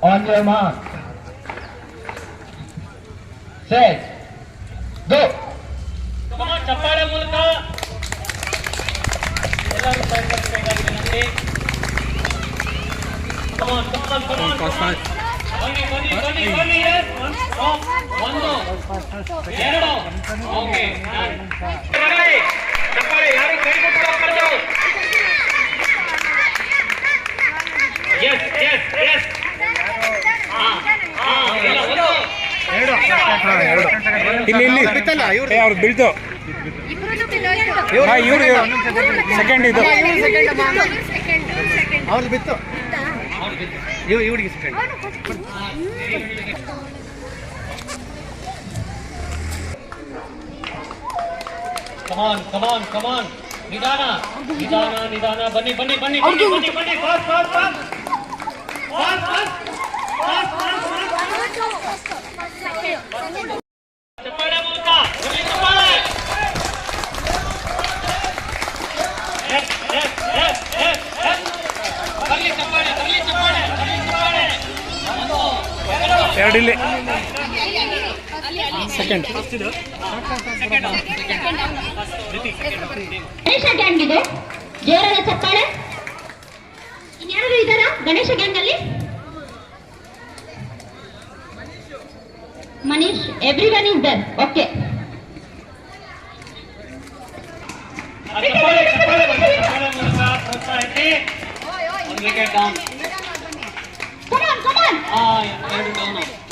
On your mark. Set. Go. Come on ಚಪ್ಪಾಳೆ ಮೂಲಕ ಎಲ್ಲರೂ ಸಹಕರಿಸಬೇಕಾಗಿ ವಿನಂತಿ ಕಮಾನ್ ಕಮಾನ್ ಕಮಾನ್ ಬನ್ನಿ ಬನ್ನಿ ಬನ್ನಿ ಬನ್ನಿ yes. ಒಂದು ಎರಡು ಓಕೆ ಚಪ್ಪಾಳೆ ಚಪ್ಪಾಳೆ ಯಾರಿಗೆ ಕೈ ಕೊಟ್ಟು ಎಸ್ ಎಸ್ ಎಸ್ ಹಾ ಹಾ ಇಲ್ಲ ಇಲ್ಲಿ. ಇಲ್ಲಿ ಏ, ಅವ್ರು ಬೀಳ್ತು ಇವ್ರು ಸೆಕೆಂಡ್ ಇದು. ಅವ್ರು ಬಿತ್ತು. ಇವ್ ಇವ್ರಿಗೆ ಸೆಕೆಂಡ್ ಕಮಾನ್ ಕಮಾನ್ ಕಮಾನ್ ನಿಧಾನ ನಿಧಾನ ನಿಧಾನ ಬನ್ನಿ ಬನ್ನಿ ಬನ್ನಿ ಬನ್ನಿ ಬನ್ನಿ ಬನ್ನಿ fast fast fast fast fast fast fast ಚಪ್ಪಾಳೆ ಮೂಲಕ ಬನ್ನಿ ಚಪ್ಪಾಳೆ yes yes yes yes yes ಬನ್ನಿ ಚಪ್ಪಾಳೆ ಬನ್ನಿ ಚಪ್ಪಾಳೆ ಬನ್ನಿ ಚಪ್ಪಾಳೆ ಒಂದು ಎರಡು ಎರಡು ಇಲ್ಲಿ. ಸೆಕೆಂಡ್ ಗಣೇಶ ಗ್ಯಾಂಗ್ ಇದೆ. ಜೋರಾದ ಚಪ್ಪಾಳೆ ಇನ್ಯಾರು ಇದ್ದಾರಾ ಗಣೇಶ ಗ್ಯಾಂಗ್ ಅಲ್ಲಿ Manish, everyone is there. Okay. Come on, come on. Ah, yeah.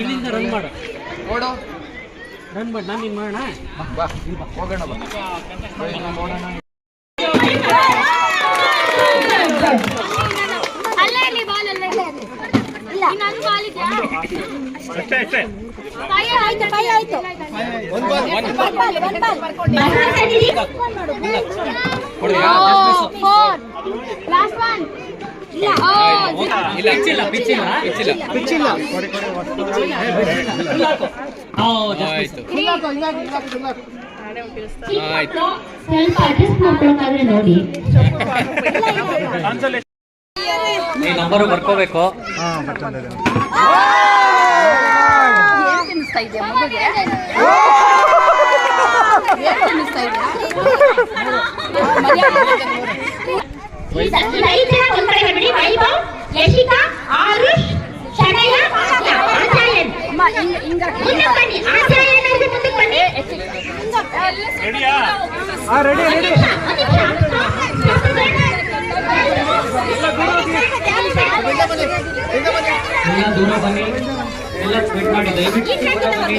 ಇಲ್ಲಿಂದ ರನ್ ಮಾಡು. ಓಡೋ. ರನ್ ಮಾಡಿ. ನಾನು ಮಾಡೋಣ ಬಾ ಹೋಗೋಣ ಬಾ. ಅಲ್ಲೇ ಇಲ್ಲಿ ಬಾಲ್ ಅಲ್ಲೇ ಇಲ್ಲ. ಇನ್ನೊಂದು ಬಾಲ್ ಇದೆಯಾ? ಅಷ್ಟೇ ಅಷ್ಟೇ. ಫೈ ಆಯ್ತು ಫೈ ಆಯ್ತು. ಒಂದು ಬಾಲ್ ಒಂದು ಬಾಲ್ ಲಾಸ್ಟ್ ಒನ್ ಇಲ್ಲ. ಆಯ್ತು. ಸ್ವಲ್ಪ ಅಡ್ಜಸ್ಟ್ ನೋಡಿ. ಈ ನಂಬರು ಬರ್ಕೋಬೇಕು. ಏನ್ ತಿನ್ನಿಸ್ತಾ ಇದೆಯಾ ಮಗುಗೆ? ಏನ್ ತಿನ್ನಿಸ್ತಾ ಇದೆಯಾ? ಈ ಸ- ಈ ಐದು ಜನ ಒಂದ್ ಕಡೆ ಬಿಡಿ ವೈಭವ್ ಯಶಿಕಾ ಆರುಷ್ ಶನಯ ಆಚಾರ್ಯನ್ ಅಮ್ಮ ಹಿಂಗ ಹಿಂಗ ಮುಂದೆ ಬನ್ನಿ ಆಚಾರ್ಯನ್ ಅವ್ರಿಗೆ ಮುಂದಕ್ಕೆ ಬನ್ನಿ ರೆಡಿಯಾ ಹಾ ರೆಡಿ ರೆಡಿ ಎಲ್ಲ ದೂರ ಬನ್ನಿ ಎಲ್ಲ ಸ್ಪೀಡ್ ಮಾಡಿ ದಯವಿಟ್ಟು ದೂರ ಬನ್ನಿ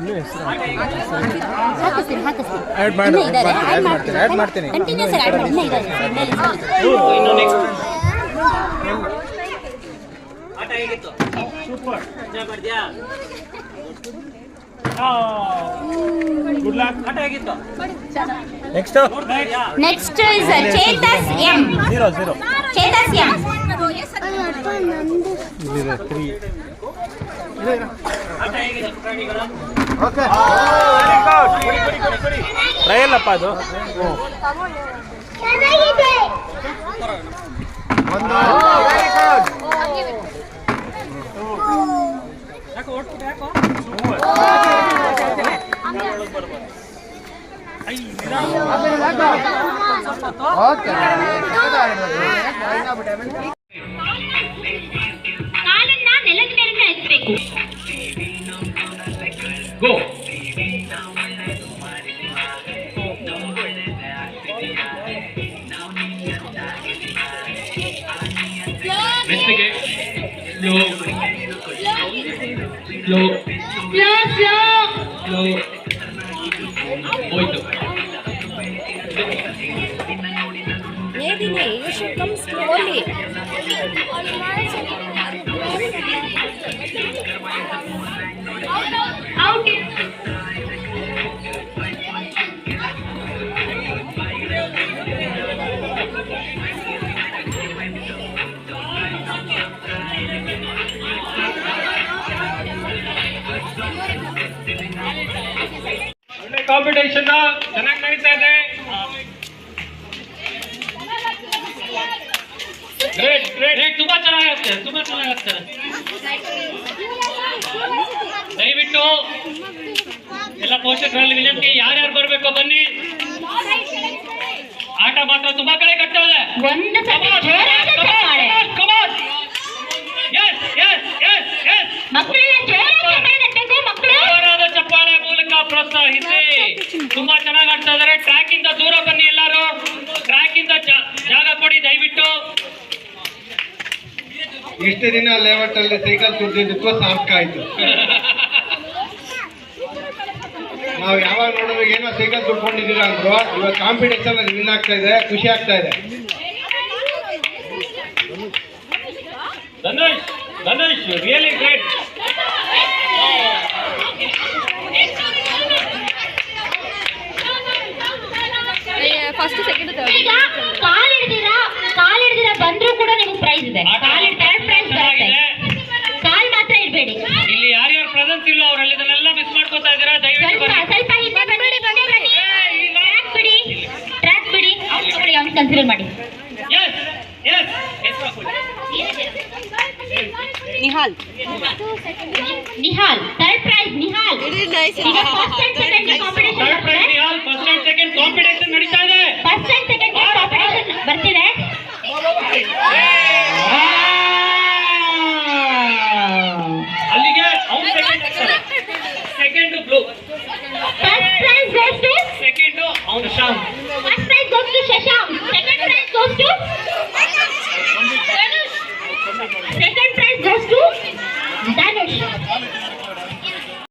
ಇನ್ನೂ ಹೆಸರು ಮಾಡ್ತೀನಿ. ಮಾಡ್ತೀನಿ ಕಂಟಿನ್ಯೂಸ್ ಇನ್ನು ನೆಕ್ಸ್ಟ್ ಆಟ ಸೂಪರ್ ಗುಡ್ ಲಕ್ ಆಟ next next is Chetas M Chetas M 3 trial ಅಪ್ಪ ಅದು. ಓಕೆ. Go. ಗೋ ಮೆತ್ತಗೆ slow slow slow slow slow ಹೋಯ್ತು Maybe the English comes slowly. Competition ಚೆನ್ನಾಗಿ ನಡೀತಾ ಇದೆ ಗ್ರೇಟ್ ಗ್ರೇಟ್ ತುಂಬಾ ಚೆನ್ನಾಗಿರುತ್ತೆ ತುಂಬಾ ಚೆನ್ನಾಗಿರುತ್ತೆ ದಯವಿಟ್ಟು ಎಲ್ಲ ಪೋಷಕರಲ್ಲಿ ವಿನಂತಿ ಯಾರ್ಯಾರು ಬರ್ಬೇಕು ಬನ್ನಿ. ಆಟ ಮಾತ್ರ ತುಂಬಾ ಕಡೆ ಕಟ್ತಾ ಇದೆ ಚಪ್ಪಾಳೆ ಎಸ್ ಎಸ್ ಎಸ್ ಎಸ್ ಮಕ್ಕಳೆಲ್ಲ ಜೋರಾದ ಚಪ್ಪಾಳೆ. ಮಕ್ಕಳು. ಜೋರಾದ ಚಪ್ಪಾಳೆ ಮೂಲಕ ಪ್ರೋತ್ಸಾಹಿಸಿ. ತುಂಬಾ ಚೆನ್ನಾಗಿ ಆಡ್ತಾ ಇದಾರೆ ಟ್ರ್ಯಾಕ್ ಇಂದ ದೂರ ಬನ್ನಿ ಎಲ್ಲರೂ. ಟ್ರ್ಯಾಕ್ ಇಂದ ಜಾಗ ಕೊಡಿ ದಯವಿಟ್ಟು. ಇಷ್ಟು ದಿನ ಲೇಔಟ್ ಅಲ್ಲಿ ಸೈಕಲ್ ತುಳಿದಿದ್ದಕ್ಕೂ ಸಾಕಾಯ್ತು ಆಯ್ತು. ನಾವು ಯಾವಾಗ ನೋಡಿದ್ರೆ ಏನೋ ಸೈಕಲ್ ದುಡ್ಕೊಂಡಿದ್ದೀರಾ ಅಂದ್ರು ಇವಾಗ ಕಾಂಪಿಟೇಷನ್ ಅಲ್ಲಿ ವಿನ್ ಆಗ್ತಾ ಇದೆ ಖುಷಿ ಆಗ್ತಾ ಇದೆ. Dhanush Dhanush really great first second ಈಗ ಕಾಲ್ ಹಿಡ್ದಿರಾ ಕಾಲ್ ಹಿಡ್ದಿರಾ ಬಂದ್ರೂ ಕೂಡ ನಿಮ್ಗೆ ಪ್ರೈಸ್ ಇದೆ. ಕಾಲ್ ಥರ್ಡ್ ಪ್ರೈಸ್ ಕಾಲ್ ಮಾತ್ರ ಇಡಬೇಡಿ ಇಲ್ಲಿ ಯಾರ್ಯಾರು ಪ್ರೆಸೆನ್ಸ್ ಇಲ್ಲೋ ಅವರಲ್ಲಿ ಇದನ್ನೆಲ್ಲ ಮಿಸ್ ಮಾಡ್ಕೋತಾ ಇದ್ದೀರಾ ದಯವಿಟ್ಟು ಸ್ವಲ್ಪ ಬನ್ನಿ ಸ್ವಲ್ಪ ಹಿಂದೆ ಬನ್ನಿ ಹಿಂದೆ ಬನ್ನಿ ಟ್ರ್ಯಾಕ್ ಬಿಡಿ ಟ್ರ್ಯಾಕ್ ಬಿಡಿ ಅವ್ನು ತಗೊಳ್ಳಿ ಅವ್ನು ಕನ್ಸಿಡರ್ ಮಾಡಿ ಎಸ್ ಎಸ್ ಹೆಸರು ಹಾಕೊಳ್ಳಿ ನಿಹಾಲ್ ನಿಹಾಲ್ ಥರ್ಡ್ ಪ್ರೈಸ್ ನಿಹಾಲ್ ಈಗ first and second competition third prize Nihal first and second competition ನಡೀತಾ ಇದೆ ಫಸ್ಟ್ ಅಂಡ್ ಸೆಕೆಂಡ್ ಕಾಂಪಿಟೇಷನ್ ಬರ್ತಿದೆ